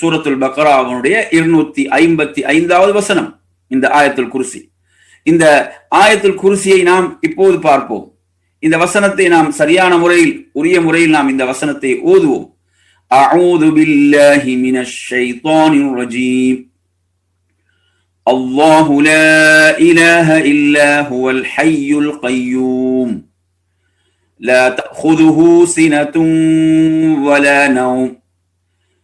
சூரத்துல் பக்ராவனுடைய இருநூத்தி ஐம்பத்தி ஐந்தாவது வசனம் இந்த ஆயத்துல் குருசி இந்த ஆயத்துல் குருசியை நாம் இப்போது பார்ப்போம் இந்த வசனத்தை நாம் சரியான முறையில் உரிய முறையில் நாம் இந்த வசனத்தை ஓதுவோம் أعوذ بالله من الشيطان الرجيم الله لا إله إلا هو الحي القيوم لا تأخذه سنة ولا نوم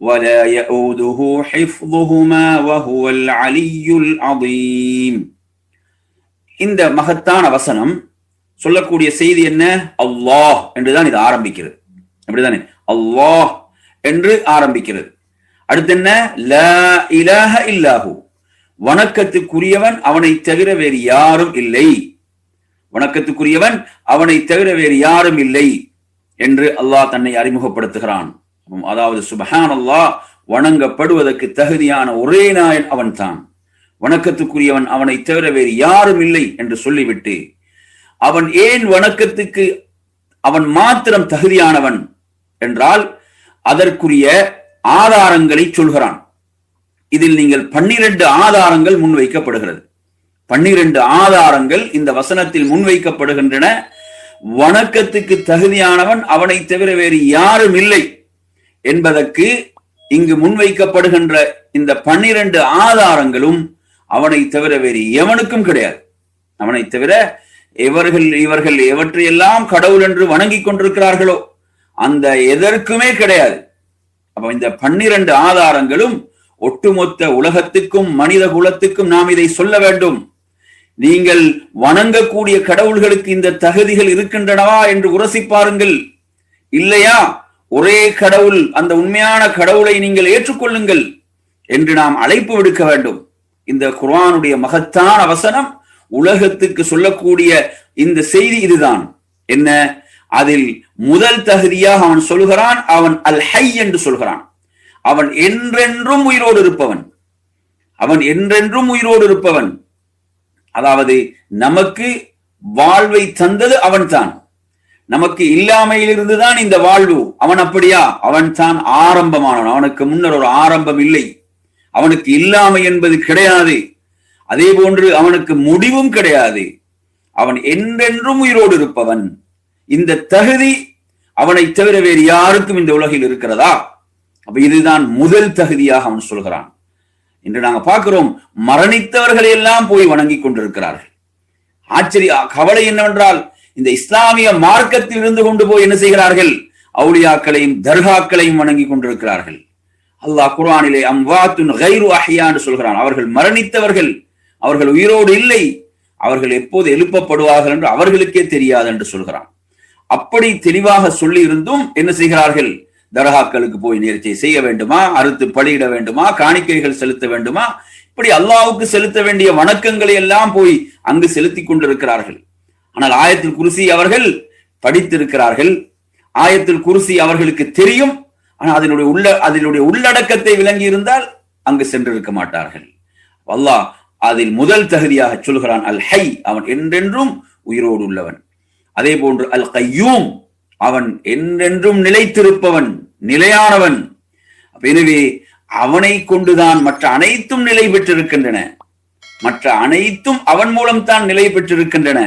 ولا يؤوده حفظهما وهو العلي العظيم இந்த மகத்தான வசனம் சொல்லக்கூடிய செய்தி என்ன அல்லாஹ் என்றுதான் இது ஆரம்பிக்கிறது அப்படிதானே அல்லாஹ் என்று ஆரம்பிக்கிறது அடுத்து என்ன லா இலாஹ இல்லாஹு வணக்கத்துக்குரியவன் அவனை தவிர வேறு யாரும் இல்லை வணக்கத்துக்குரியவன் அவனை தவிர வேறு யாரும் இல்லை என்று அல்லாஹ் தன்னை அறிமுகப்படுத்துகிறான் அதாவது சுபஹான் வணங்கப்படுவதற்கு தகுதியான ஒரே நாயன் அவன்தான். வணக்கத்துக்குரியவன் அவனை தவிர வேறு யாரும் இல்லை என்று சொல்லிவிட்டு அவன் ஏன் வணக்கத்துக்கு அவன் மாத்திரம் தகுதியானவன் என்றால் அதற்குரிய ஆதாரங்களை சொல்கிறான். இதில் நீங்கள் பன்னிரண்டு ஆதாரங்கள் முன்வைக்கப்படுகிறது. பன்னிரண்டு ஆதாரங்கள் இந்த வசனத்தில் முன்வைக்கப்படுகின்றன. வணக்கத்துக்கு தகுதியானவன் அவனை தவிர வேறு யாரும் இல்லை. என்பதற்கு இங்கு முன்வைக்கப்படுகின்ற இந்த பன்னிரண்டு ஆதாரங்களும் அவனை தவிர வேறு எவனுக்கும் கிடையாது. அவனை தவிர இவர்கள் இவர்கள் எவற்றையெல்லாம் கடவுள் என்று வணங்கிக் கொண்டிருக்கிறார்களோ அந்த எதற்குமே கிடையாது. அப்ப இந்த பன்னிரண்டு ஆதாரங்களும் ஒட்டுமொத்த உலகத்துக்கும் மனித குலத்துக்கும் நாம் இதை சொல்ல வேண்டும். நீங்கள் வணங்கக்கூடிய கடவுள்களுக்கு இந்த தகுதிகள் இருக்கின்றனவா என்று உரசி பாருங்கள். இல்லையா? ஒரே கடவுள் அந்த உண்மையான கடவுளை நீங்கள் ஏற்றுக்கொள்ளுங்கள் என்று நாம் அழைப்பு விடுக்க வேண்டும். இந்த குர்ஆனுடைய மகத்தான வசனம் உலகத்துக்கு சொல்லக்கூடிய இந்த செய்தி இதுதான். என்ன? அதில் முதல் தகுதியாக அவன் சொல்கிறான் அவன் அல் ஹை என்று சொல்கிறான். அவன் என்றென்றும் உயிரோடு இருப்பவன். அவன் என்றென்றும் உயிரோடு இருப்பவன். அதாவது நமக்கு வாழ்வை தந்தது அவன் தான் நமக்கு இல்லாமையிலிருந்து தான் இந்த வாழ்வு. அவன் அப்படியா? அவன் தான் ஆரம்பமானவன். அவனுக்கு முன்னர் ஒரு ஆரம்பம் இல்லை. அவனுக்கு இல்லாமை என்பது கிடையாது. அதே போன்று அவனுக்கு முடிவும் கிடையாது. அவன் என்றென்றும் உயிரோடு இருப்பவன். இந்த தகுதி அவனை தவிர வேறு யாருக்கும் இந்த உலகில் இருக்கிறதா? அப்ப இதுதான் முதல் தகுதியாக அவன் சொல்கிறான். இன்று நாங்க பார்க்கிறோம் மரணித்தவர்களை எல்லாம் போய் வணங்கி கொண்டிருக்கிறார்கள். ஆச்சரிய கவலை என்னவென்றால் இந்த இஸ்லாமிய மார்க்கத்தில் இருந்து கொண்டு போய் என்ன செய்கிறார்கள்? அவுளியாக்களையும் தர்காக்களையும் வணங்கி கொண்டிருக்கிறார்கள். அல்லாஹ் குர்ஆனிலே அம்வாத்துன் கைரு அஹியான்னு சொல்கிறான். அவர்கள் மரணித்தவர்கள். அவர்கள் உயிரோடு இல்லை. அவர்கள் எப்போது எழுப்பப்படுவார்கள் என்று அவர்களுக்கே தெரியாது என்று சொல்கிறான். அப்படி தெளிவாக சொல்லி இருந்தும் என்ன செய்கிறார்கள்? தர்காக்களுக்கு போய் நேர்ச்சை செய்ய வேண்டுமா? அறுத்து பலியிட வேண்டுமா? காணிக்கைகள் செலுத்த வேண்டுமா? இப்படி அல்லாவுக்கு செலுத்த வேண்டிய வணக்கங்களை எல்லாம் போய் அங்கு செலுத்தி கொண்டிருக்கிறார்கள். ஆனால் ஆயத்தில் குருசி அவர்கள் படித்திருக்கிறார்கள். ஆயத்தில் குருசி அவர்களுக்கு தெரியும். ஆனால் அதனுடைய உள்ள அதனுடைய உள்ளடக்கத்தை விளங்கி இருந்தால் அங்கு சென்றிருக்க மாட்டார்கள். அல்லாஹ் அதில் முதல் தகுதியாக சொல்கிறான் அல் ஹை அவன் என்றென்றும் உயிரோடு உள்ளவன். அதே போன்று அல் கையூம் அவன் என்றென்றும் நிலைத்திருப்பவன் நிலையானவன். எனவே அவனை கொண்டுதான் மற்ற அனைத்தும் நிலை பெற்றிருக்கின்றன. மற்ற அனைத்தும் அவன் மூலம் தான் நிலை பெற்றிருக்கின்றன.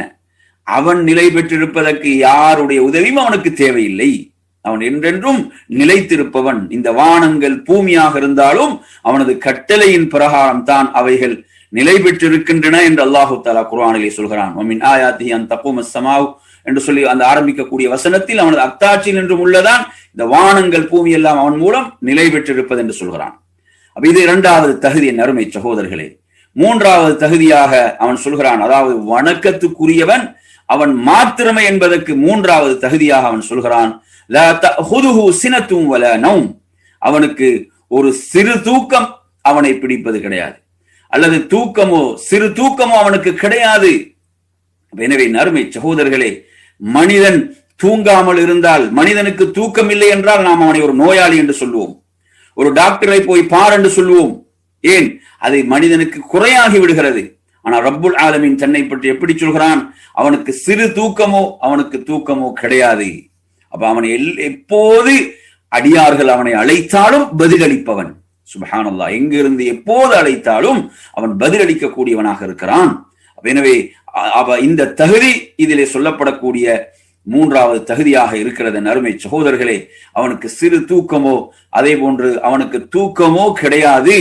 அவன் நிலை பெற்றிருப்பதற்கு யாருடைய உதவியும் அவனுக்கு தேவையில்லை. அவன் என்றென்றும் நிலைத்திருப்பவன். இந்த வானங்கள் பூமியாக இருந்தாலும் அவனது கட்டளையின் பிரகாரம் தான் அவைகள் நிலை பெற்றிருக்கின்றன என்று அல்லாஹு தாலா குர்ஆனிலே சொல்கிறான். ஒமின் ஆயாத்தி அன் தப்பும் என்று சொல்லி அந்த ஆரம்பிக்கக்கூடிய வசனத்தில் அவனது அத்தாட்சியில் என்றும் உள்ளதான் இந்த வானங்கள் பூமி எல்லாம் அவன் மூலம் நிலை பெற்றிருப்பது என்று சொல்கிறான். அப்ப இது இரண்டாவது தகுதி என் அருமை சகோதரர்களே. மூன்றாவது தகுதியாக அவன் சொல்கிறான். அதாவது வணக்கத்துக்குரியவன் அவன் மாத்திரமை என்பதற்கு மூன்றாவது தகுதியாக அவன் சொல்கிறான் வல நவும் அவனுக்கு ஒரு சிறு தூக்கம் அவனை பிடிப்பது கிடையாது. அல்லது தூக்கமோ சிறு தூக்கமோ அவனுக்கு கிடையாது. எனவே நறுமை சகோதரர்களே மனிதன் தூங்காமல் இருந்தால் மனிதனுக்கு தூக்கம் இல்லை என்றால் நாம் அவனை ஒரு நோயாளி என்று சொல்லுவோம். ஒரு டாக்டரை போய் பார் என்று சொல்லுவோம். ஏன்? அது மனிதனுக்கு குறையாகி விடுகிறது. ஆனால் ரப்புல் ஆலமின் தன்னை பற்றி எப்படி சொல்கிறான்? அவனுக்கு சிறு தூக்கமோ அவனுக்கு தூக்கமோ கிடையாது. அப்ப அவனை எல் எப்போது அடியார்கள் அவனை அழைத்தாலும் பதிலளிப்பவன். சுபஹானல்லா எங்கிருந்து எப்போது அழைத்தாலும் அவன் பதிலளிக்க கூடியவனாக இருக்கிறான் எனவே அவ இந்த தகுதி இதிலே சொல்லப்படக்கூடிய மூன்றாவது தகுதியாக இருக்கிறது அருமை சகோதரர்களே. அவனுக்கு சிறு தூக்கமோ அதே போன்று அவனுக்கு தூக்கமோ கிடையாது.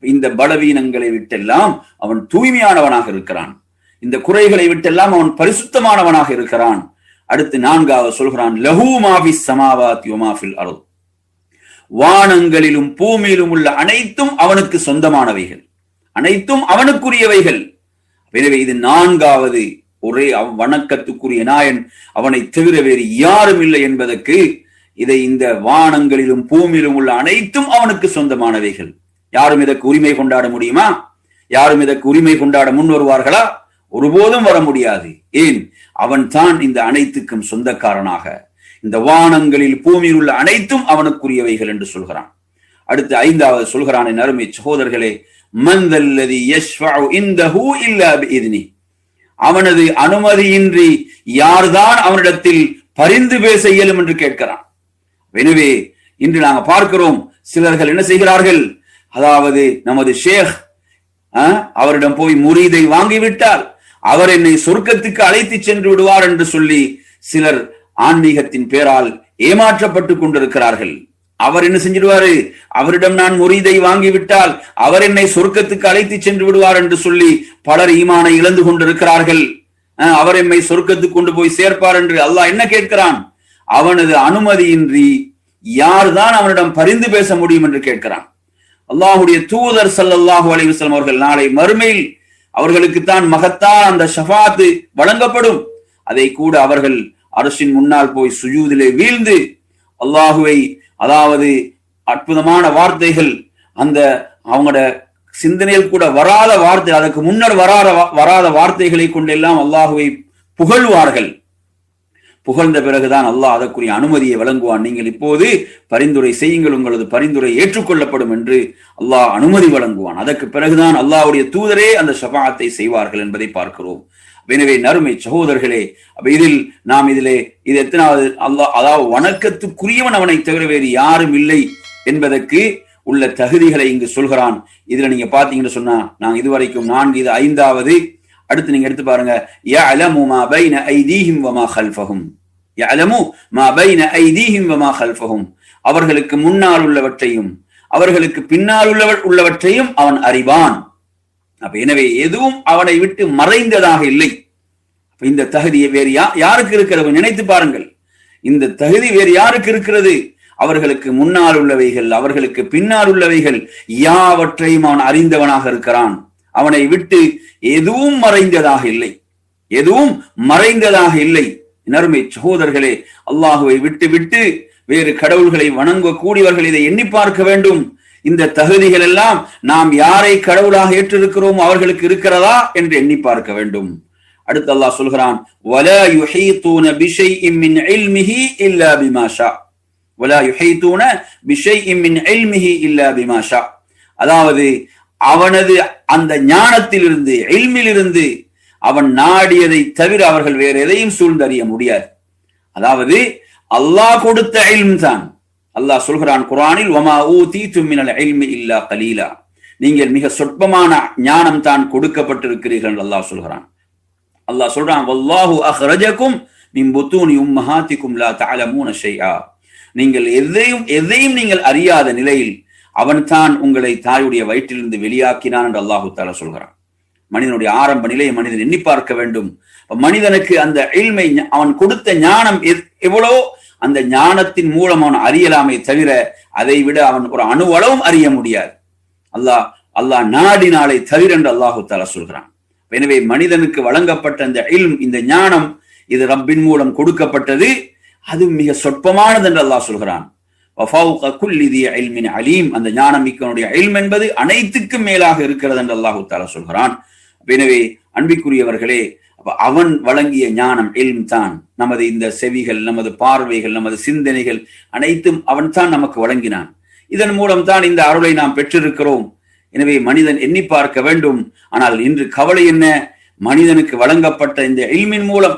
இந்த பலவீனங்களை விட்டெல்லாம் அவன் தூய்மையானவனாக இருக்கிறான். இந்த குறைகளை விட்டெல்லாம் அவன் பரிசுத்தமானவனாக இருக்கிறான். அடுத்து நான்காவது சொல்கிறான் லஹூ மாஃபி சமாவாத் யுமாஃபில் அருள் வானங்களிலும் பூமியிலும் உள்ள அனைத்தும் அவனுக்கு சொந்தமானவைகள். அனைத்தும் அவனுக்குரியவைகள். எனவே இது நான்காவது ஒரே வணக்கத்துக்குரிய நாயன். அவனை தவிர வேறு யாரும் இல்லை என்பதற்கு இதை இந்த வானங்களிலும் பூமியிலும் உள்ள அனைத்தும் அவனுக்கு சொந்தமானவைகள். யாரும் இதற்கு உரிமை கொண்டாட முடியுமா? யாரும் இதற்கு உரிமை கொண்டாட முன் வருவார்களா ஒருபோதும் வர முடியாது. ஏன்? அவன் தான் இந்த அனைத்துக்கும் சொந்தக்காரனாக. இந்த வானங்களில் பூமியில் உள்ள அனைத்தும் அவனுக்குரியவைகள் என்று சொல்கிறான். அடுத்து ஐந்தாவது சொல்கிறான் என் அருமை சகோதரர்களே மந்தல்லதி இந்தஹூ அவனது அனுமதியின்றி யார்தான் அவனிடத்தில் பரிந்து பேச இயலும் என்று கேட்கிறான். எனவே இன்று நாங்க பார்க்கிறோம் சிலர்கள் என்ன செய்கிறார்கள்? அதாவது நமது ஷேக் அவரிடம் போய் முரீதை வாங்கிவிட்டால் அவர் என்னை சொர்க்கத்துக்கு அழைத்து சென்று விடுவார் என்று சொல்லி சிலர் ஆன்மீகத்தின் பேரால் ஏமாற்றப்பட்டு கொண்டிருக்கிறார்கள். அவர் என்ன செஞ்சிடுவாரு? அவரிடம் நான் முரீதை வாங்கிவிட்டால் அவர் என்னை சொர்க்கத்துக்கு அழைத்து சென்று விடுவார் என்று சொல்லி பலர் ஈமானை இழந்து கொண்டிருக்கிறார்கள். அவர் என்னை சொர்க்கத்துக்கு கொண்டு போய் சேர்ப்பார் என்று அல்லாஹ் என்ன கேட்கிறான்? அவனது அனுமதியின்றி யார்தான் அவனிடம் பரிந்து பேச முடியும் என்று கேட்கிறான். அல்லாஹுடைய தூதர் சல்லாஹூ அலிவசலம் அவர்கள் நாளை மறுமையில் அவர்களுக்குத்தான் மகத்தான அந்த ஷஃபாத்து வழங்கப்படும். அதை கூட அவர்கள் அரசின் முன்னால் போய் சுஜூதிலே வீழ்ந்து அல்லாஹுவை அதாவது அற்புதமான வார்த்தைகள் அந்த அவங்களோட சிந்தனையில் கூட வராத வார்த்தை அதற்கு முன்னர் வராத வராத வார்த்தைகளை கொண்டெல்லாம் அல்லாஹுவை புகழ்வார்கள். புகழ்ந்த பிறகுதான் அல்லாஹ் அதற்குரிய அனுமதியை வழங்குவான். நீங்கள் இப்போது பரிந்துரை செய்யுங்கள் உங்களது பரிந்துரை ஏற்றுக்கொள்ளப்படும் என்று அல்லாஹ் அனுமதி வழங்குவான். அதற்கு பிறகுதான் அல்லாஹுடைய தூதரே அந்த ஷபாத்தை செய்வார்கள் என்பதை பார்க்கிறோம். எனவே நறுமை சகோதரர்களே அப்ப இதில் நாம் இதிலே இது எத்தனாவது அல்லாஹ் அதாவது வணக்கத்துக்குரியவன் அவனை தவிர வேறு யாரும் இல்லை என்பதற்கு உள்ள தகுதிகளை இங்கு சொல்கிறான். இதுல நீங்க பாத்தீங்கன்னு சொன்னா நாங்க இதுவரைக்கும் நான்கு இது ஐந்தாவது அடுத்து நீங்க எடுத்து பாருங்க. யஅலமு மா பைன ஐதீஹிம் வமா ஹல்ஃபஹும் யஅலமு மா பைன ஐதீஹிம் வமா ஹல்ஃபஹும் அவர்களுக்கு முன்னால் உள்ளவற்றையும் அவர்களுக்கு பின்னால் உள்ளவ உள்ளவற்றையும் அவன் அறிவான். அப்ப எனவே எதுவும் அவனை விட்டு மறைந்ததாக இல்லை. இந்த தகுதியை வேறு யா யாருக்கு இருக்கிறது? நினைத்து பாருங்கள். இந்த தகுதி வேறு யாருக்கு இருக்கிறது? அவர்களுக்கு முன்னால் உள்ளவைகள் அவர்களுக்கு பின்னால் உள்ளவைகள் யாவற்றையும் அவன் அறிந்தவனாக இருக்கிறான். அவனை விட்டு எதுவும் மறைந்ததாக இல்லை. எதுவும் மறைந்ததாக இல்லை. நறுமை சகோதரர்களே அல்லாஹுவை விட்டு விட்டு வேறு கடவுள்களை வணங்கக்கூடியவர்கள் இதை எண்ணி பார்க்க வேண்டும். இந்த தகுதிகள் எல்லாம் நாம் யாரை கடவுளாக ஏற்றிருக்கிறோம் அவர்களுக்கு இருக்கிறதா என்று எண்ணி பார்க்க வேண்டும். அடுத்து அல்லாஹ் சொல்கிறான் வலா யுஹீதூன பிஷைஇம் மின் இல்மிஹி இல்லா பிமாஷா வலா யுஹீதூன பிஷைஇம் மின் இல்மிஹி இல்லா பிமாஷா அதாவது அவனது அந்த ஞானத்திலிருந்து எல்மிலிருந்து அவன் நாடியதை தவிர அவர்கள் வேற எதையும் சூழ்ந்தறிய முடியாது. அதாவது அல்லாஹ் கொடுத்த எல்ம் தான். அல்லாஹ் சொல்கிறான் குரானில் ஒமா தீ தும்மினல் எல்மி இல்லா கலீலா. நீங்கள் மிக சொற்பமான ஞானம் தான் கொடுக்கப்பட்டிருக்கிறீர்கள் அல்லாஹ் சொல்கிறான். அல்லாஹ் சொல்றான் வல்லாஹு அஹ்ரஜக்கும் மின் புத்தூனி உம்மஹாத்திக்கும் லா தஅலமூன ஷைஆ. நீங்கள் எதையும் எதையும் நீங்கள் அறியாத நிலையில் அவன்தான் உங்களை தாயுடைய வயிற்றிலிருந்து வெளியாக்கினான் என்று அல்லாஹு தாலா சொல்கிறான். மனிதனுடைய ஆரம்ப நிலையை மனிதன் எண்ணி பார்க்க வேண்டும். மனிதனுக்கு அந்த இல்மை அவன் கொடுத்த ஞானம் எவ்வளோ? அந்த ஞானத்தின் மூலம் அவன் அறியலாமே தவிர அதை விட அவன் ஒரு அணுவளவும் அறிய முடியாது. அல்லாஹ் அல்லாஹ் நாடினாலே தவிர என்று அல்லாஹு தாலா சொல்கிறான். எனவே மனிதனுக்கு வழங்கப்பட்ட இந்த இல்ம் இந்த ஞானம் இது ரப்பின் மூலம் கொடுக்கப்பட்டது. அது மிக சொற்பமானது என்று அல்லாஹ் சொல்கிறான். அலீம் அந்த ஞானம் மிக்கவனுடைய என்பது அனைத்துக்கும் மேலாக இருக்கிறது என்று அல்லாஹு தாலா சொல்கிறான். எனவே அன்பிக்குரியவர்களே அவன் வழங்கிய ஞானம் எல்ம் தான். நமது இந்த செவிகள் நமது பார்வைகள் நமது சிந்தனைகள் அனைத்தும் அவன் தான் நமக்கு வழங்கினான். இதன் மூலம் தான் இந்த அருளை நாம் பெற்றிருக்கிறோம். எனவே மனிதன் எண்ணி பார்க்க வேண்டும். ஆனால் இன்று கவலை என்ன? மனிதனுக்கு வழங்கப்பட்ட இந்த இல்மின் மூலம்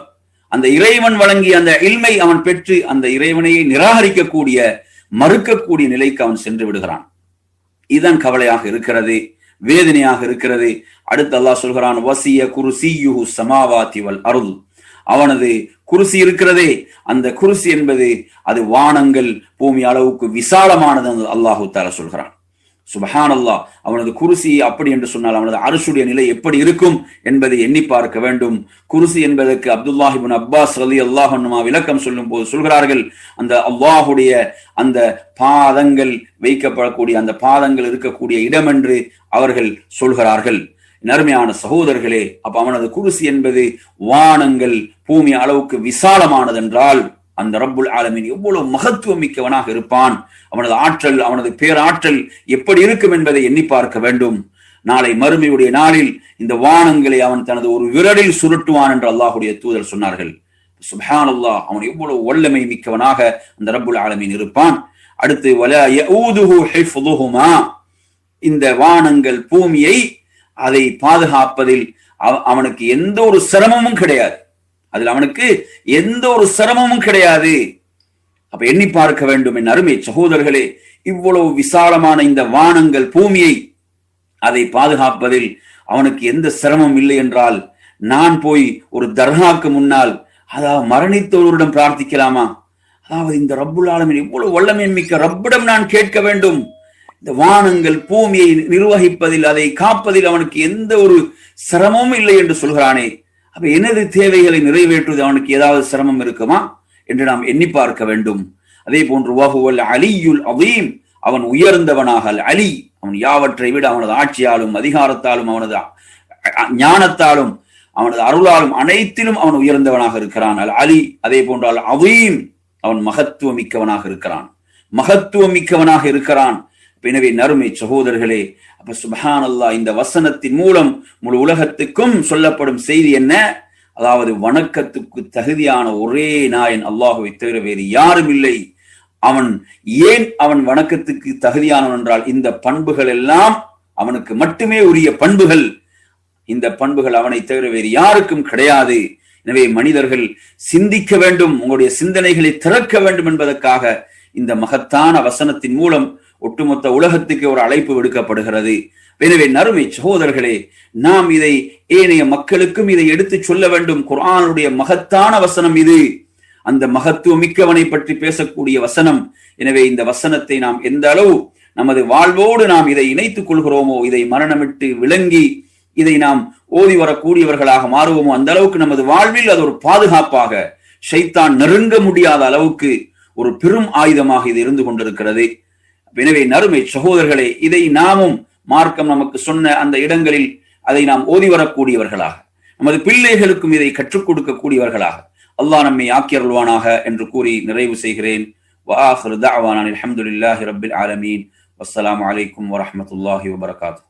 அந்த இறைவன் வழங்கிய அந்த இல்மை அவன் பெற்று அந்த இறைவனையை நிராகரிக்கக்கூடிய மறுக்கக்கூடிய நிலைக்கு அவன் சென்று விடுகிறான். இதுதான் கவலையாக இருக்கிறது வேதனையாக இருக்கிறது. அடுத்து அல்லாஹ் சொல்கிறான் வசிய குருசியுஹு சமாவாத்தி வல் அருள். அவனது குருசி இருக்கிறதே அந்த குருசி என்பது அது வானங்கள் பூமி அளவுக்கு விசாலமானது அல்லாஹு தாலா சொல்கிறான். சுபஹான் அல்லாஹ் அவனது குருசி அப்படி என்று சொன்னால் அவனது அரசுடைய நிலை எப்படி இருக்கும் என்பதை எண்ணி பார்க்க வேண்டும். குருசி என்பதற்கு அப்துல்லாஹிபின் அப்பாஸ் அலி அல்லாஹன்னுமா விளக்கம் சொல்லும் போது சொல்கிறார்கள் அந்த அல்லாஹுடைய அந்த பாதங்கள் வைக்கப்படக்கூடிய அந்த பாதங்கள் இருக்கக்கூடிய இடம் என்று அவர்கள் சொல்கிறார்கள். நேர்மையான சகோதரர்களே அப்ப அவனது குருசி என்பது வானங்கள் பூமி அளவுக்கு விசாலமானது என்றால் அந்த ரப்புல் ஆலமின் எவ்வளவு மகத்துவம் மிக்கவனாக இருப்பான்? அவனது ஆற்றல் அவனது பேராற்றல் எப்படி இருக்கும் என்பதை எண்ணி பார்க்க வேண்டும். நாளை மறுமையுடைய நாளில் இந்த வானங்களை அவன் தனது ஒரு விரலில் சுருட்டுவான் என்று அல்லாஹுடைய தூதர் சொன்னார்கள். சுஹான் அல்லாஹ் அவன் எவ்வளவு வல்லமை மிக்கவனாக அந்த ரப்புல் ஆலமீன் இருப்பான். அடுத்து வல இந்த வானங்கள் பூமியை அதை பாதுகாப்பதில் அவனுக்கு எந்த ஒரு சிரமமும் கிடையாது. அதில் அவனுக்கு எந்த ஒரு சிரமமும் கிடையாது. அப்ப எண்ணி பார்க்க வேண்டும் என் அருமை சகோதரர்களே இவ்வளவு விசாலமான இந்த வானங்கள் பூமியை அதை பாதுகாப்பதில் அவனுக்கு எந்த சிரமம் இல்லை என்றால் நான் போய் ஒரு தர்காக்கு முன்னால் அதாவது மரணித்தவரிடம் பிரார்த்திக்கலாமா? அதாவது இந்த ரப்புல் ஆலமின் இவ்வளவு வல்லமை மிக்க ரப்பிடம் நான் கேட்க வேண்டும். இந்த வானங்கள் பூமியை நிர்வகிப்பதில் அதை காப்பதில் அவனுக்கு எந்த ஒரு சிரமமும் இல்லை என்று சொல்கிறானே. அப்ப எனது தேவைகளை நிறைவேற்றுவது அவனுக்கு ஏதாவது சிரமம் இருக்குமா? என்று நாம் எண்ணி பார்க்க வேண்டும். அதே போன்று வகுவல் அலியுல் அவீம் அவன் உயர்ந்தவனாக அலி அவன் யாவற்றை விட அவனது ஆட்சியாலும் அதிகாரத்தாலும் அவனது ஞானத்தாலும் அவனது அருளாலும் அனைத்திலும் அவன் உயர்ந்தவனாக இருக்கிறான். அல் அலி அதே போன்றால் அவீம் அவன் மகத்துவம் மிக்கவனாக இருக்கிறான். மகத்துவம் மிக்கவனாக இருக்கிறான். எனவே நறுமை சகோதரர்களே அப்ப சுபஹான் அல்லா இந்த வசனத்தின் மூலம் முழு உலகத்துக்கும் சொல்லப்படும் செய்தி என்ன? அதாவது வணக்கத்துக்கு தகுதியான ஒரே நாயன் அல்லாஹுவை தவிர வேறு யாரும் இல்லை. அவன் ஏன் அவன் வணக்கத்துக்கு தகுதியானவன் என்றால் இந்த பண்புகள் எல்லாம் அவனுக்கு மட்டுமே உரிய பண்புகள். இந்த பண்புகள் அவனை தவிர வேறு யாருக்கும் கிடையாது. எனவே மனிதர்கள் சிந்திக்க வேண்டும் உங்களுடைய சிந்தனைகளை திறக்க வேண்டும் என்பதற்காக இந்த மகத்தான வசனத்தின் மூலம் ஒட்டுமொத்த உலகத்துக்கு ஒரு அழைப்பு விடுக்கப்படுகிறது. எனவே நறுமை சகோதரர்களே நாம் இதை ஏனைய மக்களுக்கும் இதை எடுத்து சொல்ல வேண்டும். குரானுடைய மகத்தான வசனம் இது. அந்த மகத்துவ மிக்கவனை பற்றி பேசக்கூடிய வசனம். எனவே இந்த வசனத்தை நாம் எந்த அளவு நமது வாழ்வோடு நாம் இதை இணைத்துக் கொள்கிறோமோ இதை மரணமிட்டு விளங்கி இதை நாம் ஓதி வரக்கூடியவர்களாக மாறுவோமோ அந்த அளவுக்கு நமது வாழ்வில் அது ஒரு பாதுகாப்பாக ஷைத்தான் நெருங்க முடியாத அளவுக்கு ஒரு பெரும் ஆயுதமாக இது இருந்து கொண்டிருக்கிறது. எனவே நறுமை சகோதரர்களே இதை நாமும் மார்க்கம் நமக்கு சொன்ன அந்த இடங்களில் அதை நாம் ஓதி வரக்கூடியவர்களாக நமது பிள்ளைகளுக்கும் இதை கற்றுக் கொடுக்கக்கூடியவர்களாக அல்லாஹ் நம்மை ஆக்கியருள்வானாக என்று கூறி நிறைவு செய்கிறேன். வாஹிர் தஅவானா அல்ஹம்துலில்லாஹி ரப்பில் ஆலமீன். வஸ்ஸலாமு அலைக்கும் வரமத்துல்லாஹி வபரகாத்துஹு